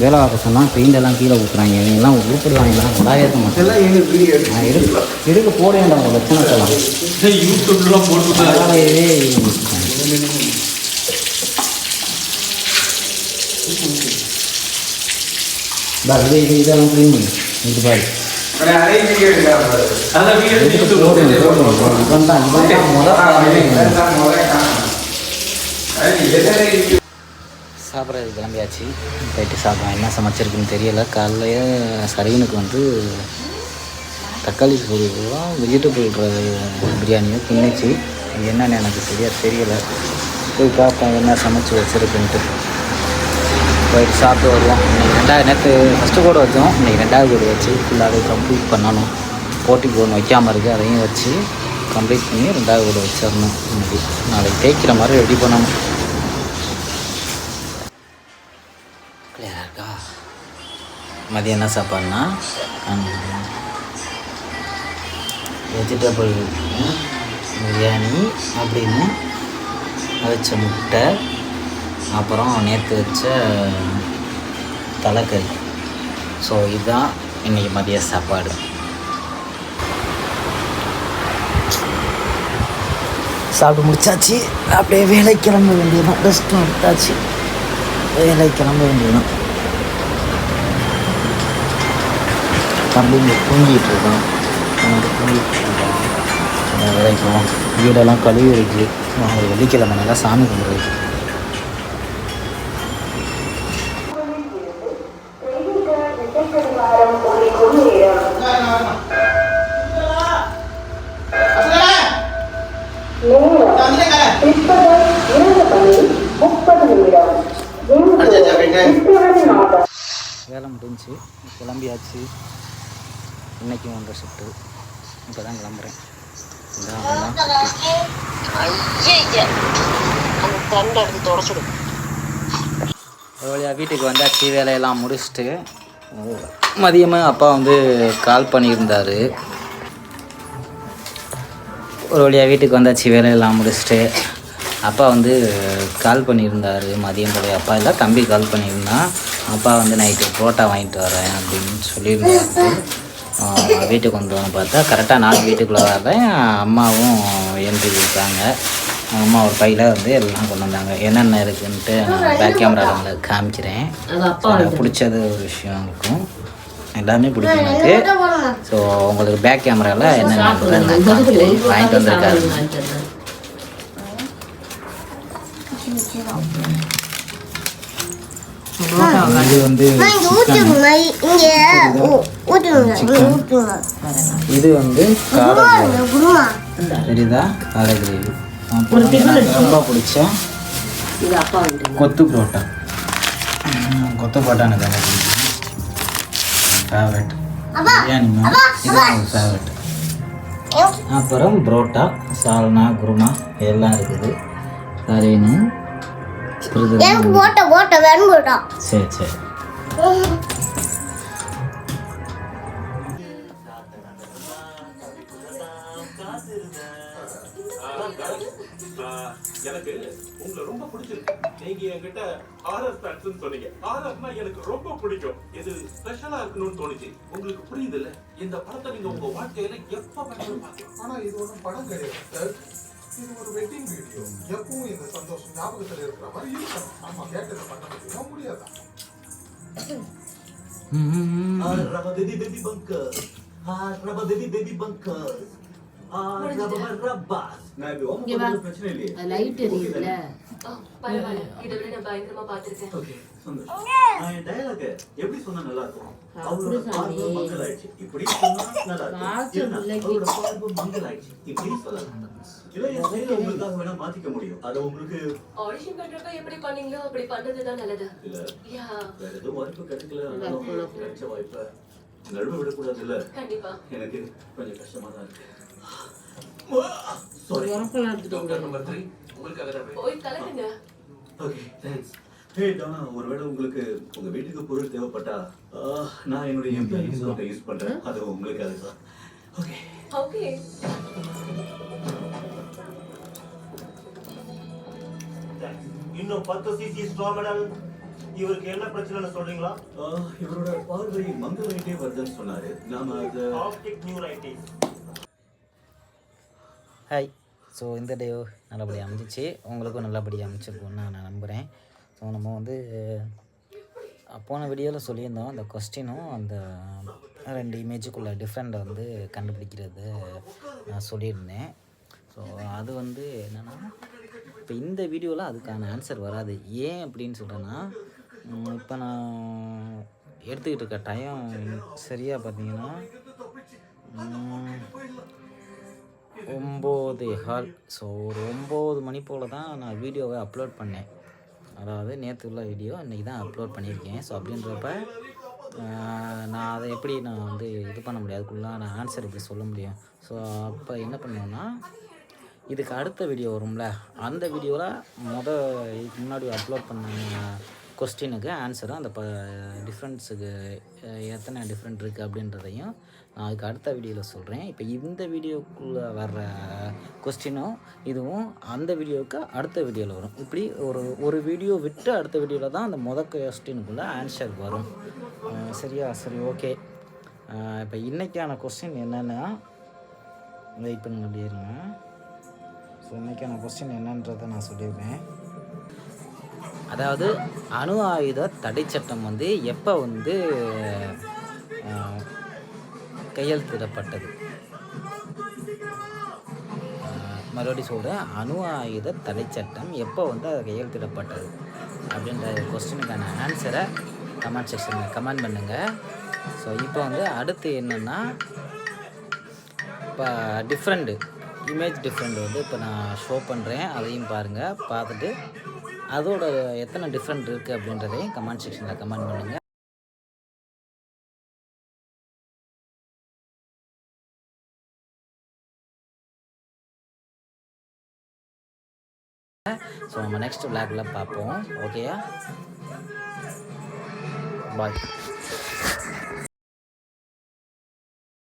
வேலை பார்க்க சொன்னால் பெயிண்ட் எல்லாம் கீழே ஊற்றுறாங்க இவங்கெல்லாம் உருப்படுவாங்க நல்லாவே இருக்க மாட்டேன் நான் எடுக்க எடுக்க போட வேண்டாம் உங்கள் லட்சணத்தெல்லாம் யூடியூப்லாம் போட்டு அதனாலவே பா, இது இது இதெல்லாம் க்ளீன் பண்ணு. இது பாரு. அதான் சாப்பிட்றது கிளம்பியாச்சு. போயிட்டு சாப்பிட்றோம் என்ன சமைச்சிருக்குன்னு தெரியலை. காலையில் சரவீனுக்கு வந்து தக்காளி சோறுலாம் வெஜிடபிள் பிரியாணியும் தின்னுச்சு. அது என்னன்னு எனக்கு சரியாக தெரியலை. போய் பார்ப்போம் என்ன சமைச்சு வச்சுருக்குன்ட்டு. போயிட்டு சாப்பிட்டு வருவோம். இன்னைக்கு ரெண்டாவது நேற்று ஃபஸ்ட்டு கூட வச்சோம். இன்றைக்கி ரெண்டாவது கூட வச்சு ஃபுல்லாகவே கம்ப்ளீட் பண்ணணும். போட்டிக்கு ஒன்று வைக்காமல் இருக்குது அதையும் வச்சு கம்ப்ளீட் பண்ணி ரெண்டாவது கூட வச்சிடணும். இன்றைக்கி நாளைக்கு தேய்க்கிற மாதிரி ரெடி பண்ணணும். மதியம் என்ன சாப்பாடுனா வெஜிடபிள் பிரியாணி அப்படின்னு வச்ச முட்டை அப்புறம் நேற்று வச்ச தலைக்கறி. ஸோ இதுதான் இன்றைக்கி மதிய சாப்பாடு. சாப்பிட்டு முடிச்சாச்சு. அப்படியே வேலை கிளம்ப வேண்டியதுதான். ரெஸ்ட்டும் எடுத்தாச்சு வேலை கிளம்ப வேண்டியதுதான். தூங்கிட்டு இருக்கோம் அவனுக்கு தூங்கிட்டு இருக்கோம் வேலைக்கு போவோம். வீடெல்லாம் கழுவி இருக்கு அவங்க வெள்ளிக்கிழமை நல்லா சாமி கும்பிடுறது வேலை முடிஞ்சு கிளம்பியாச்சு. இன்னைக்கும் ஒன்றரை ஷிஃப்ட்டு இப்போ தான் கிளம்புறேன் வழியாக வீட்டுக்கு வந்தாச்சு வேலையெல்லாம் முடிச்சுட்டு. மதியமாக அப்பா வந்து கால் பண்ணியிருந்தார். ஒரு வழியாக வீட்டுக்கு வந்தாச்சு வேலையெல்லாம் முடிச்சுட்டு. அப்பா வந்து கால் பண்ணியிருந்தார் மதியம் போல அப்பா இல்லை தம்பி கால் பண்ணியிருந்தான். அப்பா வந்து நைட்டு புரோட்டா வாங்கிட்டு வரேன் அப்படின்னு சொல்லியிருந்தாரு. வீட்டுக்கு வந்து வந்து பார்த்தா கரெக்டாக நான் வீட்டுக்குள்ளே வரேன் அம்மாவும் என்ட்ரி கொடுத்தாங்க. அம்மா ஒரு பையில வந்து எல்லாம் கொண்டு வந்தாங்க. என்னென்ன இருக்குன்ட்டு நான் பேக் கேமராவில் உங்களுக்கு காமிக்கிறேன். பிடிச்சது ஒரு விஷயம் இருக்கும். எல்லாமே பிடிக்கும் எனக்கு. ஸோ உங்களுக்கு பேக் கேமராவில் என்னென்ன வாங்கிட்டு வந்திருக்காரு. இது வந்து. இது வந்து காடை தெரியுதா? காடை கிரேவி. ரொம்ப பிடிச்ச இது அப்பா வந்துட்டு கொத்து புரோட்டா. கொத்து புரோட்டா எனக்கு ரொம்ப பிடிக்கும். ஃபேவரட் பிரியாணி மாதிரி. இது ஃபேவரட் அப்புறம் புரோட்டா சால்னா குருமா எல்லாம் இருக்குது. சரின்னு எனக்கு போட்ட போட்ட வேணும் சரி சரி. எனக்கு உங்களை ரொம்ப பிடிச்சிருக்கு. நீங்க என்கிட்ட ஆர்ஆர் ஃபேன்ஸ் சொன்னீங்க. ஆர்ஆர்னா எனக்கு ரொம்ப பிடிக்கும். இது ஸ்பெஷலா இருக்கணும்னு தோணுச்சு. உங்களுக்கு புரியுது இல்ல இந்த படத்தை நீங்க உங்க வாழ்க்கையில எப்ப வேணாலும் பார்க்கலாம். ஆனா இது ஒண்ணும் படம் கிடையாது சார் இது ஒரு வெட்டிங் வீடியோ எப்பவும் இந்த சந்தோஷம் ஞாபகத்துல இருக்கிற மாதிரி இருக்கணும். ஆமா கேட்டதை பண்ண முடியுமா? முடியாதா? ரபதிதி பேபி பங்கர் ரபதிதி பேபி பங்கர். லைட் எரியுதுல. பரவாயில்ல. இதை விட நான் பயங்கரமா பார்த்திருக்கேன். ஓகே சந்தோஷம். நான் என் டயலாக் எப்படி சொன்னா நல்லா இருக்கும்? அப்படி அவரோட சாமி. பார்வை மங்கல் ஆயிடுச்சு இப்படி சொன்னா நல்லா வாட்ஸ்அப் இருக்கும் இல்லைன்னா பிள்ளைக்கு. அவரோட பார்வை மங்கல் ஆயிடுச்சு இப்படி சொல்லலாம். இல்ல என் ஸ்டைல உங்களுக்காக வேணா மாத்திக்க முடியும். அது உங்களுக்கு ஆடிஷன் பண்றப்ப எப்படி பண்ணீங்களோ அப்படி பண்றதுதான் நல்லது. இல்ல யா வேற எதுவும் வாய்ப்பு கிடைக்கல. கிடைச்ச வாய்ப்பை நழுவ விடக்கூடாது இல்ல கண்டிப்பா. எனக்கு கொஞ்சம் கஷ்டமா தான் இருக்கு சாரி டாக்டர் நம்பர் த்ரீ உங்களுக்காக தான் போய் கலக்குங்க. ஓகே தேங்க்ஸ் ஹே டானா ஒருவேளை உங்களுக்கு உங்க வீட்டுக்கு பொருள் தேவைப்பட்டா நான் என்னுடைய எம்ப்ளாயிஸ் நோட்டை யூஸ் பண்றேன். அது உங்களுக்காக தான். ஓகே ஓகே இன்னும் பத்து சிசி ஸ்ட்ரா மெடல் இவருக்கு என்ன பிரச்சனைன்னு சொல்றீங்களா? இவரோட பார்வை மங்கலாயிட்டே வருதுன்னு சொன்னாரு. நாம அதை ஆப்டிக் நியூரைட்டிஸ் ஹாய் ஸோ இந்த டே நல்லபடியாக அமைஞ்சிச்சு. உங்களுக்கும் நல்லபடியாக அமைச்சிருக்கும்னு நான் நம்புகிறேன் ஸோ நம்ம வந்து போன வீடியோவில் சொல்லியிருந்தோம். அந்த கொஸ்டினும் அந்த ரெண்டு இமேஜுக்குள்ள டிஃப்ரெண்ட்டை வந்து கண்டுபிடிக்கிறது நான் சொல்லியிருந்தேன். ஸோ அது வந்து என்னென்னா இப்போ இந்த வீடியோவில் அதுக்கான ஆன்சர் வராது. ஏன் அப்படின்னு சொல்கிறேன்னா இப்போ நான் எடுத்துக்கிட்டு இருக்க டைம் சரியாக பார்த்தீங்கன்னா ஒம்பது ஹால் ஸோ ஒரு ஒம்பது மணி போல் தான் நான் வீடியோவை அப்லோட் பண்ணேன். அதாவது நேற்று உள்ள வீடியோ இன்றைக்கி தான் அப்லோட் பண்ணியிருக்கேன். ஸோ அப்படின்றப்ப நான் அதை எப்படி நான் வந்து இது பண்ண முடியாது அதுக்குள்ளே நான் ஆன்சர் எப்படி சொல்ல முடியும்? ஸோ அப்போ என்ன பண்ணுவேன்னா இதுக்கு அடுத்த வீடியோ வரும்ல. அந்த வீடியோவில் முத இதுக்கு முன்னாடி அப்லோட் பண்ண கொஸ்டினுக்கு ஆன்சரும் அந்த ப டிஃப்ரென்ஸுக்கு எத்தனை டிஃப்ரெண்ட் இருக்குது அப்படின்றதையும் நான் அதுக்கு அடுத்த வீடியோவில் சொல்கிறேன் இப்போ இந்த வீடியோக்குள்ளே வர்ற கொஸ்டினும் இதுவும் அந்த வீடியோவுக்கு அடுத்த வீடியோவில் வரும். இப்படி ஒரு ஒரு வீடியோ விட்டு அடுத்த வீடியோவில் தான் அந்த மொதல் கொஸ்டினுக்குள்ளே ஆன்சர் வரும். சரியா? சரி ஓகே இப்போ இன்றைக்கான கொஸ்டின் என்னென்னா வெயிட் பண்ணுங்க அப்படியே இருங்க. ஸோ இன்றைக்கான கொஸ்டின் என்னன்றதை நான் சொல்லியிருக்கேன் அதாவது அணு ஆயுத தடை சட்டம் வந்து எப்போ வந்து கையெழுத்திடப்பட்டது? மறுபடியும் சொல்கிறேன் அணு ஆயுத தடை சட்டம் எப்போ வந்து அது கையெழுத்திடப்பட்டது? அப்படின்ற கொஸ்டினுக்கான ஆன்சரை கமெண்ட் செக்ஷனில் கமெண்ட் பண்ணுங்கள் ஸோ இப்போ வந்து அடுத்து என்னென்னா இப்போ டிஃப்ரெண்ட்டு இமேஜ் டிஃப்ரெண்ட் வந்து இப்போ நான் ஷோ பண்ணுறேன் அதையும் பாருங்கள் பார்த்துட்டு அதோட எத்தனை டிஃப்ரெண்ட் இருக்குது அப்படின்றதையும் கமெண்ட் செக்ஷனில் கமெண்ட் பண்ணுங்கள் ஸோ நம்ம நெக்ஸ்ட் விளாக்ல பார்ப்போம். ஓகேயா பாய்